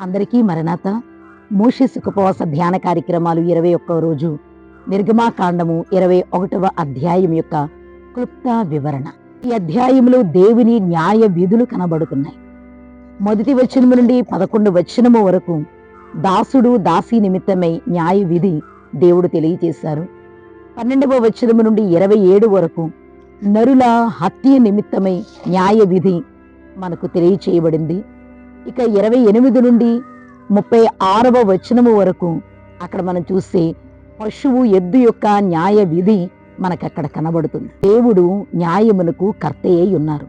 అందరికీ మరణాత. మూషి సుఖపవాస ధ్యాన కార్యక్రమాలు ఇరవై ఒక్కవ రోజు. నిర్గమాకాండము ఇరవై ఒకటవ అధ్యాయం యొక్క క్లుప్త వివరణ. ఈ అధ్యాయంలో దేవుని న్యాయ విధులు కనబడుతున్నాయి. మొదటి వచనము నుండి పదకొండు వచనము వరకు దాసుడు దాసి నిమిత్తమై న్యాయ విధి దేవుడు తెలియజేశారు. పన్నెండవ వచనము నుండి ఇరవై ఏడు వరకు నరుల హత్య నిమిత్తమై న్యాయ విధి మనకు తెలియచేయబడింది. ఇక ఇరవై ఎనిమిది నుండి ముప్పై ఆరవ వచనము వరకు అక్కడ మనం చూస్తే పశువు ఎద్దు యొక్క న్యాయ విధి మనకక్కడ కనబడుతుంది. దేవుడు న్యాయమునకు కర్త అయి ఉన్నారు.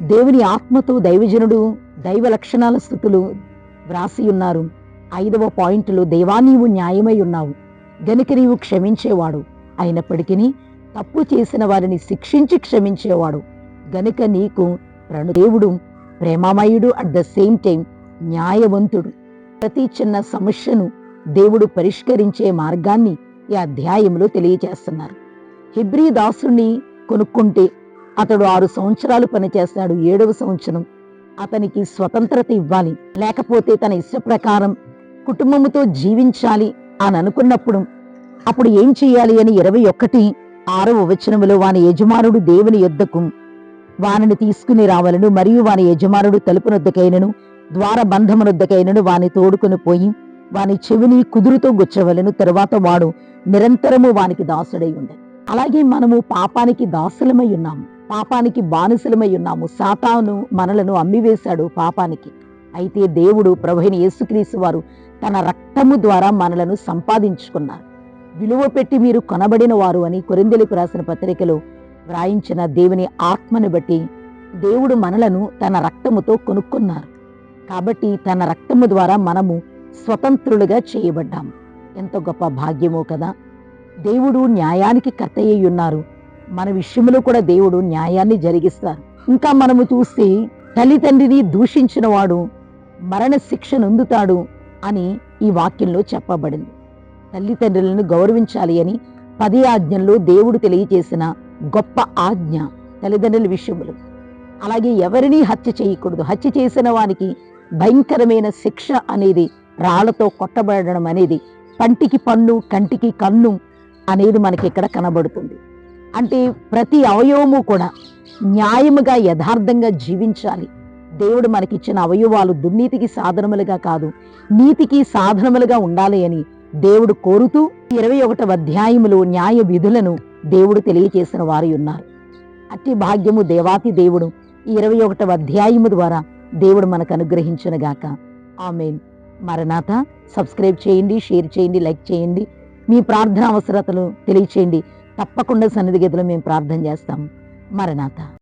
దేవుని ఆత్మతో దైవజనుడు దైవ లక్షణాల స్థుతులు వ్రాసి ఉన్నారు. ఐదవ పాయింట్లు దేవా నీవు న్యాయమై ఉన్నావు. గనుక నీవు క్షమించేవాడు అయినప్పటికీ తప్పు చేసిన వారిని శిక్షించి క్షమించేవాడు. గనుక నీకు ప్రణు దేవుడు ప్రేమమయుడు అట్ ద సేమ్ టైం న్యాయవంతుడు. ప్రతి చిన్న సమస్యను దేవుడు పరిష్కరించే మార్గాన్ని ఈ అధ్యాయంలో తెలియజేస్తున్నారు హిబ్రీ దాసుని కొనుక్కుంటే అతడు ఆరు సంవత్సరాలు పనిచేస్తాడు ఏడవ సంవత్సరం అతనికి స్వతంత్రత ఇవ్వాలి. లేకపోతే తన ఇష్ట ప్రకారం కుటుంబముతో జీవించాలి అని అనుకున్నప్పుడు అప్పుడు ఏం చేయాలి అని ఇరవై ఒకటి ఆరవ వచనములో వాని యజమానుడు దేవుని యుద్ధకు వానిని తీసుకుని రావలను మరియు వాని యజమానుడు తలుపునొద్దకైనను ద్వారబంధమునొద్దకైనను వాని తోడుకొని పోయి వాని చెవిని కుదురుతో గుచ్చవలను. తరువాత వాడు నిరంతరము వానికి దాసుడై ఉండే. అలాగే మనము పాపానికి దాసులమై ఉన్నాము. పాపానికి బానిసలమై ఉన్నాము. సాతాను మనలను అమ్మివేశాడు పాపానికి. అయితే దేవుడు ప్రభుని యేసుక్రీసు వారు తన రక్తము ద్వారా మనలను సంపాదించుకున్నారు. విలువ పెట్టి మీరు కొనబడిన వారు అని కొరిందెలకు రాసిన పత్రికలో వ్రాయించిన దేవుని ఆత్మను బట్టి దేవుడు మనలను తన రక్తముతో కొనుక్కున్నారు. కాబట్టి తన రక్తము ద్వారా మనము స్వతంత్రులుగా చేయబడ్డాము ఎంత గొప్ప భాగ్యమో కదా! దేవుడు న్యాయానికి కర్త అయి ఉన్నారు. మన విషయంలో కూడా దేవుడు న్యాయాన్ని జరిగిస్తారు. ఇంకా మనము చూస్తే తల్లిదండ్రిని దూషించిన వాడు మరణ శిక్ష నొందుతాడు అని ఈ వాక్యంలో చెప్పబడింది. తల్లిదండ్రులను గౌరవించాలి అని పది ఆజ్ఞల్లో దేవుడు తెలియజేసిన గొప్ప ఆజ్ఞ తల్లిదండ్రుల విషయములు. అలాగే ఎవరిని హత్య చేయకూడదు. హత్య చేసిన వానికి భయంకరమైన శిక్ష అనేది రాళ్ళతో కొట్టబడడం అనేది పంటికి పన్ను కంటికి కన్ను అనేది మనకి ఇక్కడ కనబడుతుంది. అంటే ప్రతి అవయవము కూడా న్యాయముగా యథార్థంగా జీవించాలి. దేవుడు మనకిచ్చిన అవయవాలు దుర్నీతికి సాధనములుగా కాదు నీతికి సాధనములుగా ఉండాలి అని దేవుడు కోరుతూ ఇరవై ఒకటవ అధ్యాయములో న్యాయ విధులను దేవుడు తెలియచేసిన వారు ఉన్నారు. అట్టి భాగ్యము దేవాతి దేవుడు ఈ ఇరవై ఒకటవ అధ్యాయము ద్వారా దేవుడు మనకు అనుగ్రహించిన గాక. ఆమెన్. మరణాత సబ్స్క్రైబ్ చేయండి షేర్ చేయండి లైక్ చేయండి. మీ ప్రార్థన అవసరతలు తెలియచేయండి. తప్పకుండా సన్నిధి గదిలో మేము ప్రార్థన చేస్తాము మరణాత.